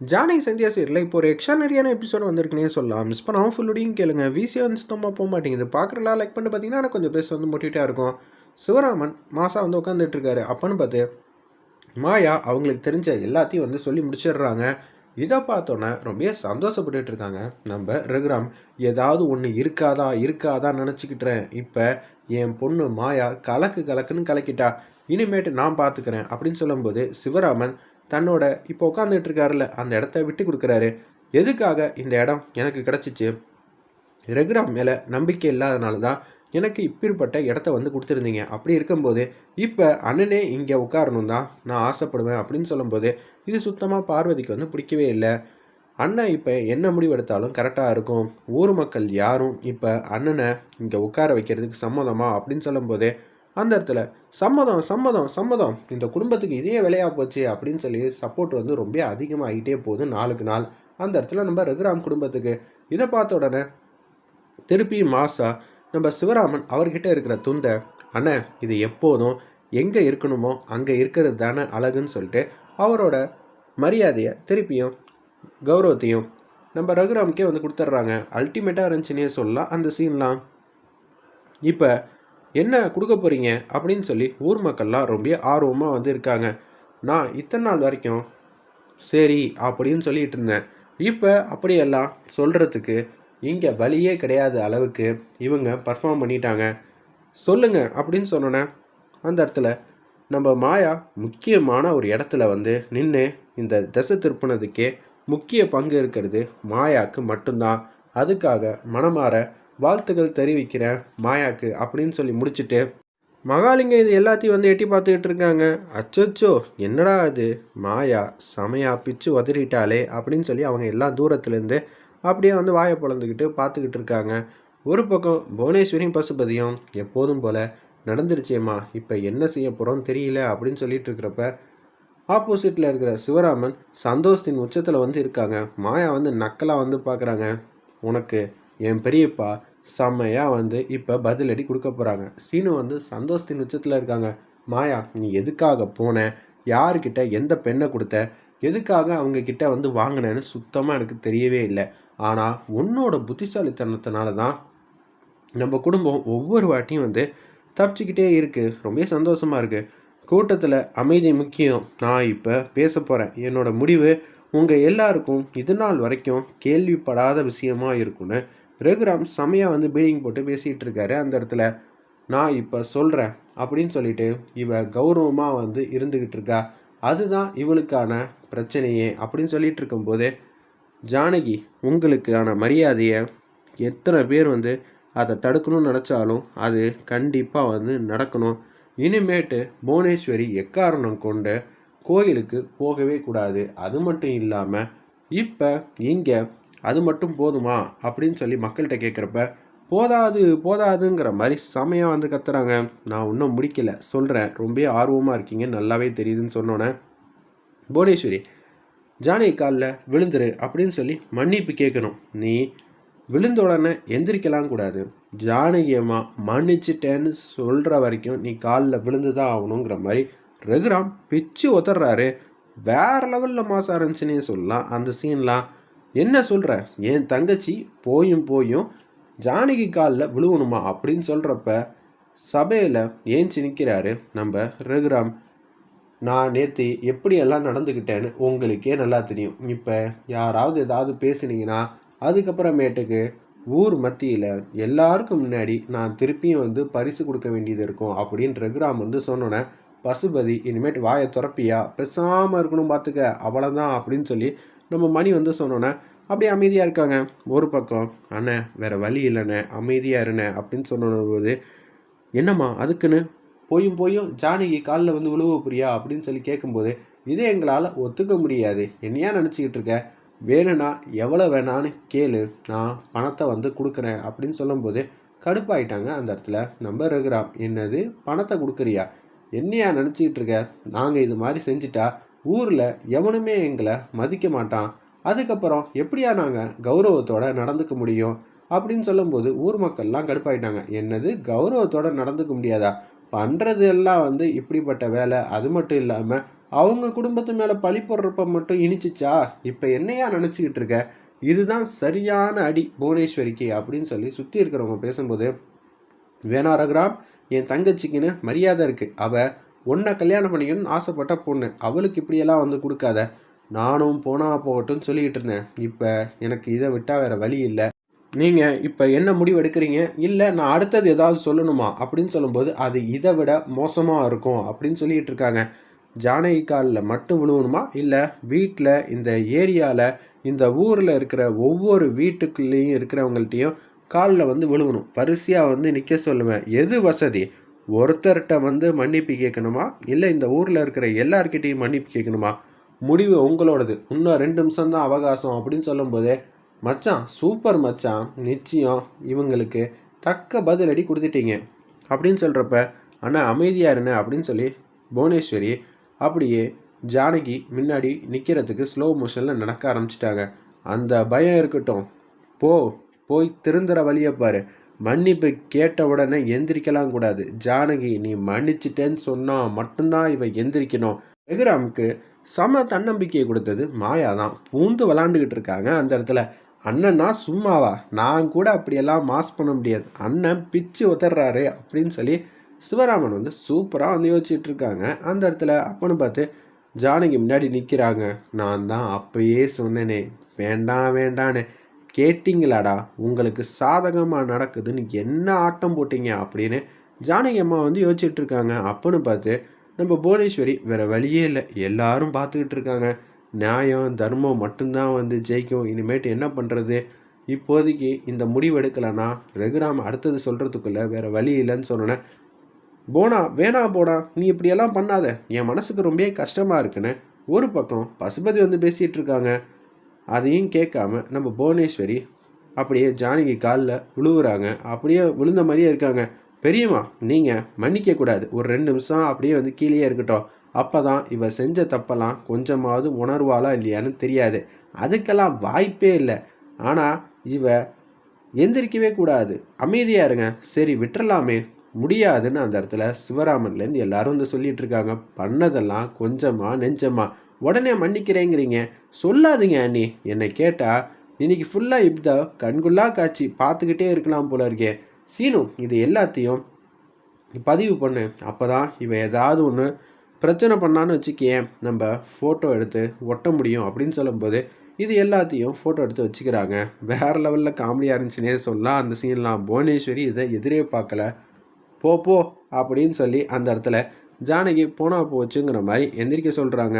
ஜானை சந்தியா சீரில் இப்போ ஒரு எக்ஸ்ட்ரானரியான எபிசோட் வந்திருக்குனே சொல்லலாம். மிஸ் பண்ணாமல் ஃபுல்லுடையும் கேளுங்க. விசி வந்து சுத்தமாக போக மாட்டேங்குது. பார்க்குறலாம் லைக் பண்ணி பார்த்தீங்கன்னா எனக்கு கொஞ்சம் பேச வந்து மோட்டிவேட்டாக இருக்கும். சிவராமன் மாசா வந்து உட்காந்துட்டு இருக்காரு. அப்பன்னு பார்த்து மாயா அவங்களுக்கு தெரிஞ்ச எல்லாத்தையும் வந்து சொல்லி முடிச்சிடுறாங்க. இதை பார்த்தோன்னே ரொம்ப சந்தோஷப்பட்டுட்டு இருக்காங்க. நம்ம ரகுராம் ஏதாவது ஒன்று இருக்காதா? இருக்காதா நினச்சிக்கிட்டுறேன். இப்போ என் பொண்ணு மாயா கலக்கு கலக்குன்னு கலக்கிட்டா. இனிமேட்டு நான் பார்த்துக்கிறேன் அப்படின்னு சொல்லும்போது சிவராமன் தன்னோட இப்போ உட்காந்துட்டு இருக்காருல்ல அந்த இடத்த விட்டு கொடுக்குறாரு. எதுக்காக இந்த இடம் எனக்கு கிடச்சிச்சு? ரகுராம் மேலே நம்பிக்கை இல்லாதனால தான் எனக்கு இப்படிப்பட்ட இடத்த வந்து கொடுத்துருந்தீங்க. அப்படி இருக்கும்போது இப்போ அண்ணனே இங்கே உட்காரணும் தான் நான் ஆசைப்படுவேன் அப்படின்னு சொல்லும்போது இது சுத்தமாக பார்வதிக்கு வந்து பிடிக்கவே இல்லை. அண்ணன் இப்போ என்ன முடிவு எடுத்தாலும் கரெக்டாக இருக்கும். ஊர் மக்கள் யாரும் இப்போ அண்ணனை இங்கே உட்கார வைக்கிறதுக்கு சம்மதமா அப்படின்னு சொல்லும்போது அந்த இடத்துல சம்மதம் சம்மதம் சம்மதம். இந்த குடும்பத்துக்கு இதே விலையாக போச்சு அப்படின்னு சொல்லி சப்போர்ட் வந்து ரொம்ப அதிகமாகிட்டே போகுது நாளுக்கு நாள். அந்த இடத்துல நம்ம ரகுராம் குடும்பத்துக்கு இதை பார்த்த உடனே திருப்பி மாசா நம்ம சிவராமன் அவர்கிட்ட இருக்கிற துண்டை அண்ணன் இது எப்போதும் எங்கே இருக்கணுமோ அங்கே இருக்கிறது தானே அழகுன்னு சொல்லிட்டு அவரோட மரியாதையை திருப்பியும் கௌரவத்தையும் நம்ம ரகுராமுக்கே வந்து கொடுத்துட்றாங்க. அல்டிமேட்டாக இருந்துச்சுன்னே சொல்லலாம் அந்த சீன்லாம் இப்போ என்ன கொடுக்க போகிறீங்க அப்படின்னு சொல்லி ஊர் மக்கள்லாம் ரொம்ப ஆர்வமாக வந்து இருக்காங்க. நான் இத்தனை நாள் வரைக்கும் சரி அப்படின்னு சொல்லிட்டு இருந்தேன். இப்போ அப்படியெல்லாம் சொல்கிறதுக்கு இங்கே வழியே கிடையாத அளவுக்கு இவங்க பர்ஃபார்ம் பண்ணிட்டாங்க. சொல்லுங்க அப்படின்னு சொன்னோன்னே அந்த இடத்துல நம்ம மாயா முக்கியமான ஒரு இடத்துல வந்து நின்று இந்த திசை திருப்பினதுக்கே முக்கிய பங்கு இருக்கிறது மாயாவுக்கு மட்டும்தான். அதுக்காக மனமாற வாழ்த்துக்கள் தெரிவிக்கிறேன் மாயாக்கு அப்படின்னு சொல்லி முடிச்சுட்டு மகாலிங்க இது எல்லாத்தையும் வந்து எட்டி பார்த்துக்கிட்டு இருக்காங்க. அச்சோ என்னடா அது? மாயா செமையா பிச்சு உதறிட்டாளே அப்படின்னு சொல்லி அவங்க எல்லாம் தூரத்துலேருந்து அப்படியே வந்து வாயை பொழந்துக்கிட்டு பார்த்துக்கிட்டு இருக்காங்க. ஒரு பக்கம் புவனேஸ்வரியும் பசுபதியும் எப்போதும் போல் நடந்துருச்சேம்மா இப்போ என்ன செய்ய போகிறோம் தெரியல அப்படின்னு சொல்லிட்டு இருக்கிறப்ப ஆப்போசிட்டில் இருக்கிற சிவராமன் சந்தோஷத்தின் உச்சத்தில் வந்து இருக்காங்க. மாயா வந்து நக்கலாக வந்து பார்க்குறாங்க. உனக்கு என் பெரியப்பா செம்மையாக வந்து இப்போ பதிலடி கொடுக்க போகிறாங்க சீனு வந்து சந்தோஷத்தின் உச்சத்தில் இருக்காங்க. மாயா நீ எதுக்காக போன? யாருக்கிட்ட எந்த பெண்ணை கொடுத்த? எதுக்காக அவங்க கிட்ட வந்து வாங்கினேன்னு சுத்தமாக எனக்கு தெரியவே இல்லை. ஆனால் உன்னோட புத்திசாலித்தனத்தினால தான் நம்ம குடும்பம் ஒவ்வொரு வாட்டியும் வந்து தப்பிச்சுக்கிட்டே இருக்குது ரொம்ப சந்தோஷமாக இருக்குது கூட்டத்தில் அமைதி முக்கியம். நான் இப்போ பேச போகிறேன் என்னோட முடிவு உங்கள் எல்லாருக்கும் இது நாள் வரைக்கும் கேள்விப்படாத விஷயமா இருக்குன்னு ரகுராம் செமையாக வந்து பீடிங் போட்டு பேசிகிட்டு இருக்காரு. அந்த இடத்துல நான் இப்போ சொல்கிறேன் அப்படின்னு சொல்லிட்டு இவ கௌரவமாக வந்து இருந்துக்கிட்டு இருக்கா. அதுதான் இவளுக்கான பிரச்சனையே அப்படின்னு சொல்லிட்டு இருக்கும்போது ஜானகி உங்களுக்கான மரியாதையை எத்தனை பேர் வந்து அதை தடுக்கணும்னு நினச்சாலும் அது கண்டிப்பாக வந்து நடக்கணும். இனிமேட்டு புவனேஸ்வரி எக்காரணம் கொண்டு கோயிலுக்கு போகவே கூடாது. அது மட்டும் இல்லாமல் இப்போ இங்கே அது மட்டும் போதுமா? அப்படின்னு சொல்லி மக்கள்கிட்ட கேட்குறப்ப போதாது போதாதுங்கிற மாதிரி செமையாக வந்து கத்துறாங்க. நான் இன்னும் முடிக்கல. சொல்கிறேன் ரொம்ப ஆர்வமாக இருக்கீங்க. நல்லாவே தெரியுதுன்னு சொன்னோன்னே புவனேஸ்வரி ஜானகி காலில் விழுந்துரு அப்படின்னு சொல்லி மன்னிப்பு கேட்கணும். நீ விழுந்த உடனே எந்திரிக்கலாம் கூடாது. ஜானகியம்மா மன்னிச்சிட்டேன்னு சொல்கிற வரைக்கும் நீ காலில் விழுந்து தான் ஆகணுங்கிற மாதிரி ரகுராம் பிச்சு ஒத்துறாரு வேற லெவலில் மாசம் ஆரம்பிச்சுன்னே சொல்லலாம். அந்த சீன்லாம் என்ன சொல்கிற என் தங்கச்சி போயும் போயும் ஜானகி காலில் விழுவணுமா அப்படின்னு சொல்கிறப்ப சபையில் ஏஞ்சி நிற்கிறாரு நம்ம ரகுராம். நான் நேற்று எப்படியெல்லாம் நடந்துக்கிட்டேன்னு உங்களுக்கே நல்லா தெரியும். இப்போ யாராவது ஏதாவது பேசுனீங்கன்னா அதுக்கப்புறமேட்டுக்கு ஊர் மத்தியில் எல்லாருக்கும் முன்னாடி நான் திருப்பியும் வந்து பரிசு கொடுக்க வேண்டியது இருக்கும் அப்படின்னு ரகுராம் வந்து சொன்னோன்னே பசுபதி இனிமேட்டு வாயை துறப்பியா? பேசாமல் இருக்கணும் பார்த்துக்க அவ்வளோதான் அப்படின்னு சொல்லி நம்ம மணி வந்து சொன்னோன்னே அப்படியே அமைதியாக இருக்காங்க. ஒரு பக்கம் அண்ணே வேறு வழி இல்லைண்ணே அமைதியாக இருண்ணே அப்படின்னு சொன்னபோது என்னம்மா அதுக்குன்னு? போயும் போயும் ஜானகி காலில் வந்து விழுவ புரியா அப்படின்னு சொல்லி கேட்கும்போது இதே எங்களால் ஒத்துக்க முடியாது. என்னையா நினச்சிக்கிட்டு இருக்க? வேணும்னா எவ்வளோ வேணான்னு கேளு. நான் பணத்தை வந்து கொடுக்குறேன். அப்படின்னு சொல்லும்போது கடுப்பாயிட்டாங்க அந்த இடத்துல. நம்ம ரகுராம் என்னது? பணத்தை கொடுக்குறியா? என்னையா நினச்சிக்கிட்டு இருக்க? நாங்கள் இது மாதிரி செஞ்சிட்டா ஊரில் எவனுமே எங்களை மதிக்க மாட்டான். அதுக்கப்புறம் எப்படியா நாங்கள் கௌரவத்தோடு நடந்துக்க முடியும்? அப்படின்னு சொல்லும்போது ஊர் மக்கள்லாம் கடுப்பாயிட்டாங்க. என்னது கௌரவத்தோடு நடந்துக்க முடியாதா? பண்ணுறது எல்லாம் வந்து இப்படிப்பட்ட வேலை. அது மட்டும் இல்லாமல் அவங்க குடும்பத்து மேலே பழி போடுறப்ப மட்டும் இனிச்சிச்சா? இப்போ என்னையா நினச்சிக்கிட்டு இருக்க? இதுதான் சரியான அடி புவனேஸ்வரிக்கு அப்படின்னு சொல்லி சுற்றி இருக்கிறவங்க பேசும்போது வேணா ரகுராம் என் தங்கச்சிக்குன்னு மரியாதை இருக்குது அவள் உன்னை கல்யாணம் பண்ணிக்கணும்னு ஆசைப்பட்ட பொண்ணு. அவளுக்கு இப்படியெல்லாம் வந்து கொடுக்காத. நானும் போனா போகட்டும்னு சொல்லிக்கிட்டு இருந்தேன். இப்போ எனக்கு இதை விட்டால் வேறு வழி இல்லை. நீங்கள் இப்போ என்ன முடிவு எடுக்கிறீங்க? இல்லை நான் அடுத்தது ஏதாவது சொல்லணுமா? அப்படின்னு சொல்லும்போது அது இதை விட மோசமாக இருக்கும் அப்படின்னு சொல்லிக்கிட்டு இருக்காங்க. ஜானகி காலில் மட்டும் விழுவணுமா? இல்லை வீட்டில் இந்த ஏரியாவில் இந்த ஊரில் இருக்கிற ஒவ்வொரு வீட்டுக்குள்ளேயும் இருக்கிறவங்கள்ட்டையும் காலில் வந்து விழுவணும். வரிசையாக வந்து நிற்க சொல்லுவேன். எது வசதி? ஒருத்தர்கிட்ட வந்து மன்னிப்பு கேட்கணுமா? இல்லை இந்த ஊரில் இருக்கிற எல்லார்கிட்டையும் மன்னிப்பு கேட்கணுமா? முடிவு உங்களோடது. இன்னும் ரெண்டு நிமிஷம் தான் அவகாசம் அப்படின்னு சொல்லும்போதே மச்சான் சூப்பர் மச்சான். நிச்சயம் இவங்களுக்கு தக்க பதிலடி கொடுத்துட்டீங்க. அப்படின்னு சொல்கிறப்ப அண்ணா அமைதியாக இருண்ணே அப்படின்னு சொல்லி புவனேஸ்வரி அப்படியே ஜானகி முன்னாடி நிற்கிறதுக்கு ஸ்லோ மோஷனில் நடக்க ஆரம்பிச்சிட்டாங்க. அந்த பயம் இருக்கட்டும். போ போய் திருந்துற வழியை பாரு. மன்னிப்பு கேட்ட உடனே எந்திரிக்கலாம் கூடாது. ஜானகி நீ மன்னிச்சிட்டேன்னு சொன்னால் மட்டும்தான் இவ எந்திரிக்கணும். ரகுராமுக்கு சம தன்னம்பிக்கையை கொடுத்தது மாயா தான் பூந்து விளாண்டுக்கிட்டு இருக்காங்க அந்த இடத்துல. அண்ணன்னா சும்மாவா? நான் கூட அப்படியெல்லாம் மாஸ் பண்ண முடியாது. அண்ணன் பிச்சு உதர்றாரு அப்படின்னு சொல்லி சிவராமன் வந்து சூப்பராக வந்து யோசிச்சுட்டு இருக்காங்க. அந்த இடத்துல அப்பன்னு பார்த்து ஜானகி முன்னாடி நிற்கிறாங்க நான் தான் அப்பயே சொன்னேனே. வேண்டாம் வேண்டான்னு. கேட்டிங்களாடா உங்களுக்கு சாதகமாக நடக்குதுன்னு என்ன ஆட்டம் போட்டீங்க அப்படின்னு ஜானகி அம்மா வந்து யோசிச்சுட்டு இருக்காங்க. அப்பன்னு பார்த்து நம்ம புவனேஸ்வரி வேறு வழியே இல்லை. எல்லாரும் பார்த்துக்கிட்டு இருக்காங்க. நியாயம் தர்மம் மட்டும்தான் வந்து ஜெயிக்கும். இனிமேட்டு என்ன பண்ணுறது இப்போதைக்கு இந்த முடிவு எடுக்கலைன்னா ரகுராம் அடுத்தது சொல்கிறதுக்குள்ளே வேறு வழி இல்லைன்னு சொன்னேன் போனா வேணா போடா நீ இப்படியெல்லாம் பண்ணாத. என் மனசுக்கு ரொம்ப கஷ்டமாக இருக்குன்னு ஒரு பக்கம் பசுபதி வந்து பேசிகிட்டு இருக்காங்க. அதையும் கேட்காம நம்ம புவனேஸ்வரி அப்படியே ஜானகி காலில் விழுவுறாங்க. அப்படியே விழுந்த மாதிரியே இருக்காங்க. பெரியம்மா நீங்கள் மன்னிக்கக்கூடாது ஒரு ரெண்டு நிமிஷம் அப்படியே வந்து கீழேயே இருக்கட்டும். அப்போ தான் இவ செஞ்ச தப்பெல்லாம் கொஞ்சமாவது உணர்வாளா இல்லையான்னு தெரியாது. அதுக்கெல்லாம் வாய்ப்பே இல்லை. ஆனால் இவ எந்திரிக்கவே கூடாது. அமைதியாக இருங்க. சரி விட்டுறலாமே. முடியாதுன்னு அந்த இடத்துல சிவராமன்லேருந்து எல்லாரும் வந்து சொல்லிட்டு இருக்காங்க. பண்ணதெல்லாம் கொஞ்சமாக நெஞ்சமாக உடனே மன்னிக்கிறேங்கிறீங்க. சொல்லாதீங்க அண்ணி. என்னை கேட்டால் இன்னைக்கு ஃபுல்லாக இப்படி கண்குள்ளா காட்சி பார்த்துக்கிட்டே இருக்கலாம் போல இருக்கே. சீனு இது எல்லாத்தையும் பதிவு பண்ணு. அப்போ தான் இவன் ஏதாவது ஒன்று பிரச்சனை பண்ணான்னு வச்சுக்கேன். நம்ம ஃபோட்டோ எடுத்து ஒட்ட முடியும். அப்படின்னு சொல்லும்போது இது எல்லாத்தையும் ஃபோட்டோ எடுத்து வச்சுக்கிறாங்க. வேறு லெவலில் காமெடியாக இருந்துச்சுன்னே சொல்லலாம். அந்த சீன்லாம் புவனேஸ்வரி இதை எதிரே பார்க்கல. போ போ அப்படின்னு சொல்லி அந்த இடத்துல ஜானகி போனா போச்சுங்கிற மாதிரி எந்திரிக்க சொல்கிறாங்க